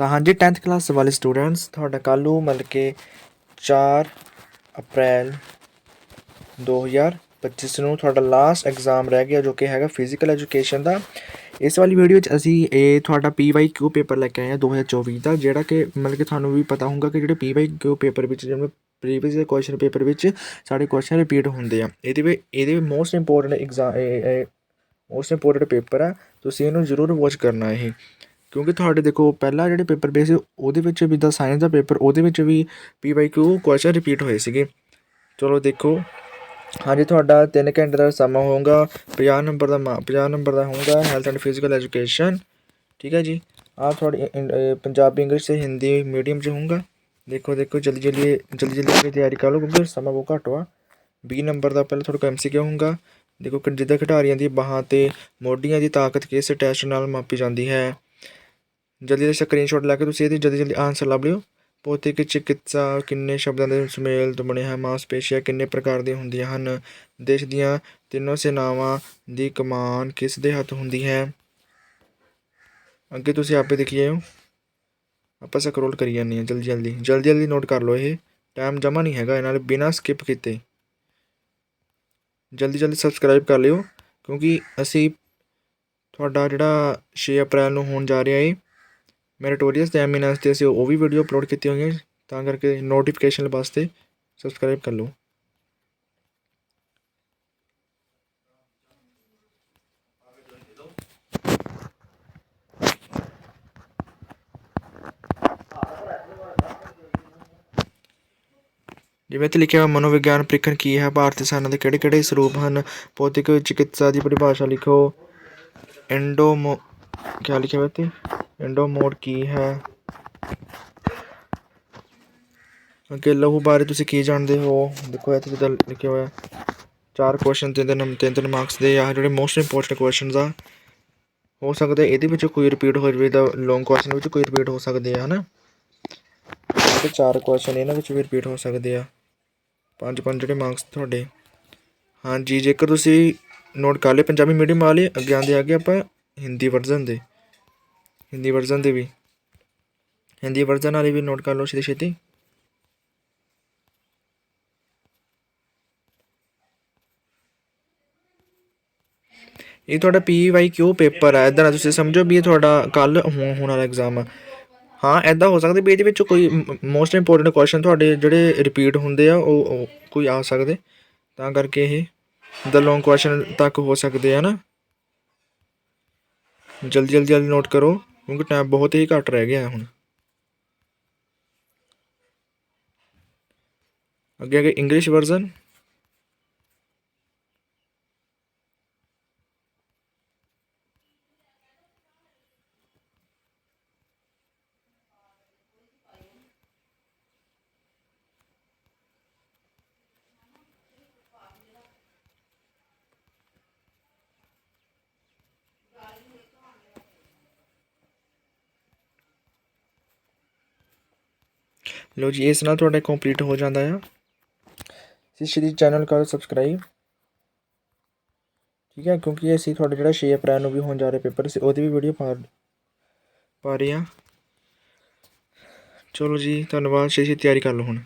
ਤਾਂ ਹਾਂਜੀ 10th class ਵਾਲੇ ਸਟੂਡੈਂਟਸ ਤੁਹਾਡਾ ਕੱਲ੍ਹ ਨੂੰ ਮਤਲਬ ਕਿ 4 ਅਪ੍ਰੈਲ 2025 ਨੂੰ ਤੁਹਾਡਾ ਲਾਸਟ ਐਗਜ਼ਾਮ ਰਹਿ ਗਿਆ ਜੋ ਕਿ ਹੈਗਾ ਫਿਜ਼ੀਕਲ ਐਜੂਕੇਸ਼ਨ ਦਾ। ਇਸ ਵਾਲੀ ਵੀਡੀਓ 'ਚ ਅਸੀਂ ਇਹ ਤੁਹਾਡਾ PYQ ਪੇਪਰ ਲੈ ਕੇ ਆਏ ਹਾਂ 2024 ਦਾ, ਜਿਹੜਾ ਕਿ ਮਤਲਬ ਕਿ ਤੁਹਾਨੂੰ ਵੀ ਪਤਾ ਹੋਊਗਾ ਕਿ ਜਿਹੜੇ PYQ ਪੇਪਰ ਵਿੱਚ, ਜਿਵੇਂ ਪ੍ਰੀਵੀਅਸ ਦੇ ਕੁਐਸਚਨ ਪੇਪਰ ਵਿੱਚ ਸਾਡੇ ਕੁਐਸਚਨ ਰਿਪੀਟ ਹੁੰਦੇ ਆ। ਇਹਦੇ ਵਿੱਚ ਇਹਦੇ ਵਿੱਚ most important exam most important paper ਆ, ਤੁਸੀਂ ਇਹਨੂੰ ਜ਼ਰੂਰ ਵਾਚ ਕਰਨਾ ਇਹ। ਕਿਉਂਕਿ ਤੁਹਾਡੇ ਦੇਖੋ, ਪਹਿਲਾਂ ਜਿਹੜੇ ਪੇਪਰ ਬੇਸ ਉਹਦੇ ਵਿੱਚ ਵੀ ਦਾ ਸਾਇੰਸ ਦਾ ਪੇਪਰ, ਉਹਦੇ ਵਿੱਚ ਵੀ P Y Q question repeat ਹੋਏ ਸੀਗੇ। ਚਲੋ ਦੇਖੋ, ਹਾਂਜੀ, ਤੁਹਾਡਾ 3 ਘੰਟੇ ਦਾ ਸਮਾਂ ਹੋਊਗਾ 50 ਨੰਬਰ ਦਾ 50 ਨੰਬਰ ਦਾ ਹੋਊਗਾ ਹੈਲਥ ਐਂਡ ਫਿਜ਼ੀਕਲ ਐਜੂਕੇਸ਼ਨ ਠੀਕ ਹੈ ਜੀ? ਆਹ ਤੁਹਾਡੀ ਇੰ- ਪੰਜਾਬੀ, ਇੰਗਲਿਸ਼ ਤੇ ਹਿੰਦੀ ਮੀਡੀਅਮ 'ਚ ਹੋਊਗਾ। ਦੇਖੋ ਦੇਖੋ, ਜਲਦੀ ਜਲਦੀ ਜਲਦੀ ਜਲਦੀ ਆਪਣੀ ਤਿਆਰੀ ਕਰ ਲਓ, ਕਿਉਂਕਿ ਸਮਾਂ ਬਹੁਤ ਘੱਟ ਵਾ। 20 ਨੰਬਰ ਦਾ ਪਹਿਲਾਂ ਤੁਹਾਡੇ ਕੋਲ ਐਮਸੀਕਿਊ ਹੋਊਗਾ। ਦੇਖੋ ਜਿੱਦਾਂ ਖਿਡਾਰੀਆਂ ਦੀ ਬਾਹਾਂ ਤੇ ਮੋਢੀਆਂ ਦੀ ਤਾਕਤ ਕਿਸ ਟੈਸਟ ਨਾਲ ਮਾਪੀ ਜਾਂਦੀ ਹੈ। ਜਲਦੀ ਜਲਦੀ ਸਕਰੀਨਸ਼ਾਟ ਲੈ ਕੇ ਤੁਸੀਂ ਇਹਦੀ ਜਲਦੀ ਜਲਦੀ ਆਨਸਰ ਲੱਭ ਲਿਓ। ਭੌਤਿਕ ਚਿਕਿਤਸਾ, ਕਿੰਨੇ ਸ਼ਬਦਾਂ ਦੇ ਸੁਮੇਲ ਤੋਂ ਬਣਿਆ ਹੈ, ਮਾਸਪੇਸ਼ੀਆਂ ਕਿੰਨੇ ਪ੍ਰਕਾਰ ਦੀਆਂ ਹੁੰਦੀਆਂ ਹਨ, ਦੇਸ਼ ਦੀਆਂ ਤਿੰਨੋਂ ਸੈਨਾਵਾਂ ਦੀ ਕਮਾਨ ਕਿਸ ਦੇ ਹੱਥ ਹੁੰਦੀ ਹੈ? ਅੱਗੇ ਤੁਸੀਂ ਆਪੇ ਦੇਖੀ ਜਾਓ ਆਪਾਂ ਸਕਰੋਲ ਕਰੀ ਜਾਂਦੇ ਹਾਂ ਜਲਦੀ ਜਲਦੀ। ਜਲਦੀ ਜਲਦੀ ਨੋਟ ਕਰ ਲਓ ਇਹ। ਟਾਈਮ ਜਮਾ ਨਹੀਂ ਹੈਗਾ, ਇਹਨਾਂ ਨੇ ਬਿਨਾਂ ਸਕਿਪ ਕੀਤੇ। ਜਲਦੀ ਜਲਦੀ ਸਬਸਕ੍ਰਾਈਬ ਕਰ ਲਿਓ, ਕਿਉਂਕਿ ਅਸੀਂ ਤੁਹਾਡਾ ਜਿਹੜਾ 6 ਅਪ੍ਰੈਲ ਨੂੰ ਹੋਣ ਜਾ ਰਿਹਾ ਏ ਮੈਰੀਟੋਰੀਅਸ ਦੇ ਐਮੀਨੈਂਸ ਤੇ ਅਸੀਂ ਉਹ ਵੀ ਵੀਡੀਓ ਅਪਲੋਡ ਕੀਤੀਆਂ ਹੋਈਆਂ ਤਾਂ ਕਰਕੇ ਨੋਟੀਫਿਕੇਸ਼ਨ ਵਾਸਤੇ ਸਬਸਕ੍ਰਾਈਬ ਕਰ ਲਓ। ਜਿਵੇਂ ਤੇ ਲਿਖਿਆ ਹੋਇਆ, ਮਨੋਵਿਗਿਆਨ ਪ੍ਰੀਖਣ ਕੀ ਹੈ? ਭਾਰਤੀ ਸੈਨਾ ਦੇ ਕਿਹੜੇ ਕਿਹੜੇ ਸਰੂਪ ਹਨ? ਭੌਤਿਕ, ਚਿਕਿਤਸਾ ਦੀ ਪਰਿਭਾਸ਼ਾ ਲਿਖੋ। ਐਂਡੋਮੋ ਕੀ ਲਿਖਿਆ ਹੋਇਆ ਤੇ ਐਂਡੋਮੋਡ ਕੀ ਹੈ? ਅੱਗੇ ਲਹੂ ਬਾਰੇ ਤੁਸੀਂ ਕੀ ਜਾਣਦੇ ਹੋ? ਦੇਖੋ, ਇੱਥੇ ਜਿੱਦਾਂ ਲਿਖਿਆ ਹੋਇਆ ਚਾਰ ਕੁਐਸਚਨ ਤਿੰਨ ਤਿੰਨ ਤਿੰਨ ਤਿੰਨ ਮਾਰਕਸ ਦੇ ਆ, ਜਿਹੜੇ ਮੋਸਟ ਇੰਪੋਰਟੈਂਟ ਕੁਐਸਚਨਸ ਆ। ਹੋ ਸਕਦਾ ਇਹਦੇ ਵਿੱਚ ਕੋਈ ਰਿਪੀਟ ਹੋ ਜਾਵੇ, ਤਾਂ ਲੌਂਗ ਕੁਐਸਚਨ ਵਿੱਚ ਕੋਈ ਰਿਪੀਟ ਹੋ ਸਕਦੇ ਆ, ਹਨਾ? ਤੇ ਚਾਰ ਕੁਐਸਚਨ ਇਹਨਾਂ ਵਿੱਚ ਵੀ ਰਿਪੀਟ ਹੋ ਸਕਦੇ ਆ। ਪੰਜ ਪੰਜ ਜਿਹੜੇ ਮਾਰਕਸ ਤੁਹਾਡੇ। ਹਾਂਜੀ, ਜੇਕਰ ਤੁਸੀਂ ਨੋਟ ਕਰ ਲਏ, ਪੰਜਾਬੀ ਮੀਡੀਅਮ ਵਾਲੇ, ਅੱਗੇ ਆਂਦੇ ਗਏ ਆਪਾਂ ਹਿੰਦੀ ਵਰਜ਼ਨ ਦੇ। ਹਿੰਦੀ ਵਰਜ਼ਨ ਦੇ ਵੀ। ਹਿੰਦੀ ਵਰਜ਼ਨ ਵਾਲੇ ਵੀ ਨੋਟ ਕਰ ਲਓ ਛੇਤੀ ਛੇਤੀ। ਇਹ ਤੁਹਾਡਾ PYQ ਪੇਪਰ ਹੈ ਇਦਾਂ ਤੁਸੀਂ ਸਮਝੋ ਵੀ ਇਹ ਤੁਹਾਡਾ ਕੱਲ ਹੋਣ ਵਾਲਾ ਐਗਜ਼ਾਮ ਆ। ਹਾਂ ਐਦਾਂ ਹੋ ਸਕਦਾ ਵੀ ਇਹਦੇ ਵਿੱਚ ਕੋਈ ਮੋਸਟ ਇੰਪੋਰਟੈਂਟ ਕੁਐਸਚਨ ਤੁਹਾਡੇ ਜਿਹੜੇ ਰਿਪੀਟ ਹੁੰਦੇ ਆ, ਉਹ ਕੋਈ ਆ ਸਕਦੇ। ਤਾਂ ਕਰਕੇ ਇਹ ਦਾ ਲੌਂਗ ਕੁਐਸਚਨ ਤੱਕ ਹੋ ਸਕਦੇ ਆ ਨਾ ਜਲਦੀ ਜਲਦੀ ਜਲਦੀ ਨੋਟ ਕਰੋ। ਕਿਉਂਕਿ ਟਾਈਮ ਬਹੁਤ ਹੀ ਘੱਟ ਰਹਿ ਗਿਆ ਹੁਣ। ਅੱਗੇ ਅੱਗੇ ਇੰਗਲਿਸ਼ ਵਰਜ਼ਨ ਲੋ ਜੀ, ਇਸ ਨਾਲ ਤੁਹਾਡਾ ਕੰਪਲੀਟ ਹੋ ਜਾਂਦਾ ਆ। ਇਸ ਸ਼੍ਰੀ ਚੈਨਲ ਕਰੋ ਸਬਸਕ੍ਰਾਈਬ ਠੀਕ ਹੈ ਕਿਉਂਕਿ ਅਸੀਂ ਤੁਹਾਡਾ ਜਿਹੜਾ 6 ਅਪ੍ਰੈਲ ਨੂੰ ਵੀ ਹੋਣ ਜਾ ਰਿਹਾ ਪੇਪਰ ਸੀ ਉਹਦੀ ਵੀ ਵੀਡੀਓ ਪਾ ਪਾ ਰਹੇ ਹਾਂ ਚਲੋ ਜੀ, ਧੰਨਵਾਦ ਛੇਤੀ ਤਿਆਰੀ ਕਰ ਲਓ ਹੁਣ।